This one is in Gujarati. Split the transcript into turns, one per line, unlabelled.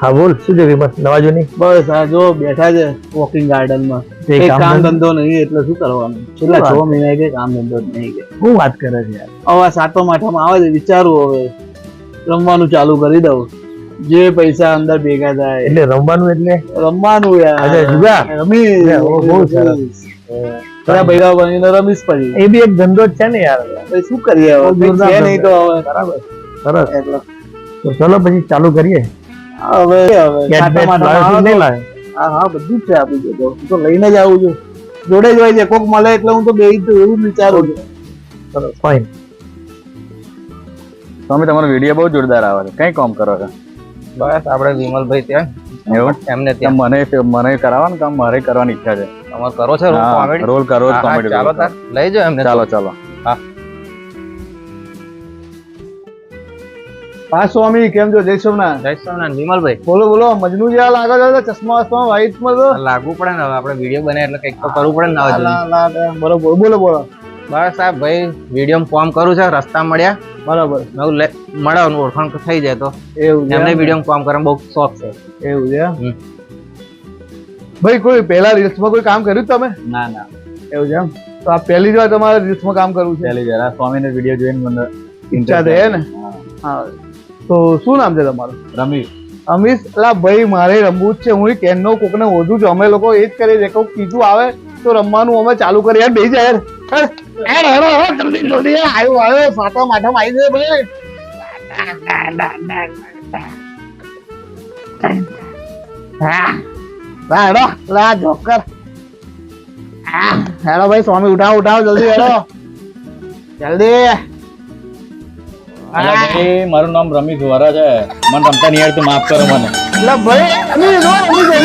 હા બોલ શું છે વિમલ નવાજોની
બસ આ જો બેઠા છે વોકિંગ ગાર્ડનમાં કઈ
કામ ધંધો-
નહીં એટલે શું કરવાનું? છેલ્લા છ મહિના કે કામ ધંધો નહીં કે.
શું વાત કરે છે યાર?
હવે સાતમા આઠમાં આવે છે વિચારું હવે. રમવાનું ચાલુ કરી દઉં. જે પૈસા અંદર ભેગા થાય.
એટલે રમવાનું એટલે?
રમવાનું યાર.
જુગાર?
રમી
બહુ સરસ.
બધા ભેગા બનીને રમીશ પછી.
એ બી એક ધંધો જ છે ને યાર.
શું કરીએ હવે? નહીં તો હવે.
બરાબર સરસ. તો ચલો પછી ચાલુ કરીએ.
હવે? હા હા બધું જ છે આપી હું તો લઈને જ આવું છું. જોડે જ હોય છે. કોક મળે એટલે હું તો બે એવું જ વિચારું છું.
ફાઇન
સ્વામી તમારો વીડિયો બહુ જોરદાર આવે છે. કઈ કામ કરો છો?
બસ આપણે વિમલભાઈ ત્યાં.
એવું?
એમને
ત્યાં. મને મને કરાવવાનું કામ. મારે કરવાની ઈચ્છા છે.
તમારે કરો છો રોલ કોમેડી?
રોલ કરો કોમેડી
ચાલો લઈ જાઓ એમને
ચાલો ચાલો.
હા. સ્વામી કેમ છો? જય સોમનાથ.
જય સોમનાથ. વિમલભાઈ
બોલો બોલો મજનુ જે આ લાગે છે ચશ્મા વસ્મા વાઈટમાં
લાગુ પડે ને હવે આપણે વીડિયો બને એટલે કંઈક તો કરવું પડે ને
બરોબર. બોલો બોલો.
બસ આ ભાઈ વીડિયો ફોર્મ કરું છે રસ્તા મળ્યા.
બરાબર.
નવું કીધું લે- મળ્યા ને ઓળખાણ થઈ જાય તો.
એવું
એમને
એમ?
વીડિયો ફોર્મ કરવાનો બહુ શોખ છે.
એવું છે? ભાઈ કોઈ પહેલા રીલ્સમાં કોઈ કામ કર્યું તમે?
ના ના.
એવું છે એમ? તો આ પહેલી જ વાર તમારે રીલ્સમાં કામ કરવું છે?
પહેલી જ વાર. સ્વામીને વીડિયો જોઈને મને
ઈચ્છા થઈ હે ને? હા. તો શું નામ છે તમારું?
રમીશ
અમીશ અલા ભાઈ મારે રમવું જ છે. હું કેનનો કોકને ઓછું છું. અમે લોકો એ જ કરીએ. છીએ કોઈક કીધું આવે તો રમવાનું અમે ચાલુ કરીએ. યાર બેસી જાય યાર. હેડ, હેડ, જલ્દી જલ્દી આવ્યો આવ્યો સાતમ આઠમ આવી જાય ભાઈ. હા હા, હેડો લા જોકર. હા, હેડો ભાઈ સ્વામી ઉઠાવો ઉઠાવો જલ્દી હેડો. જલ્દી.
અલા ભાઈ મારું નામ રમી વરા છે. મને રમતા નહીં આવડતું માફ કરો મને.
એટલે ભાઈ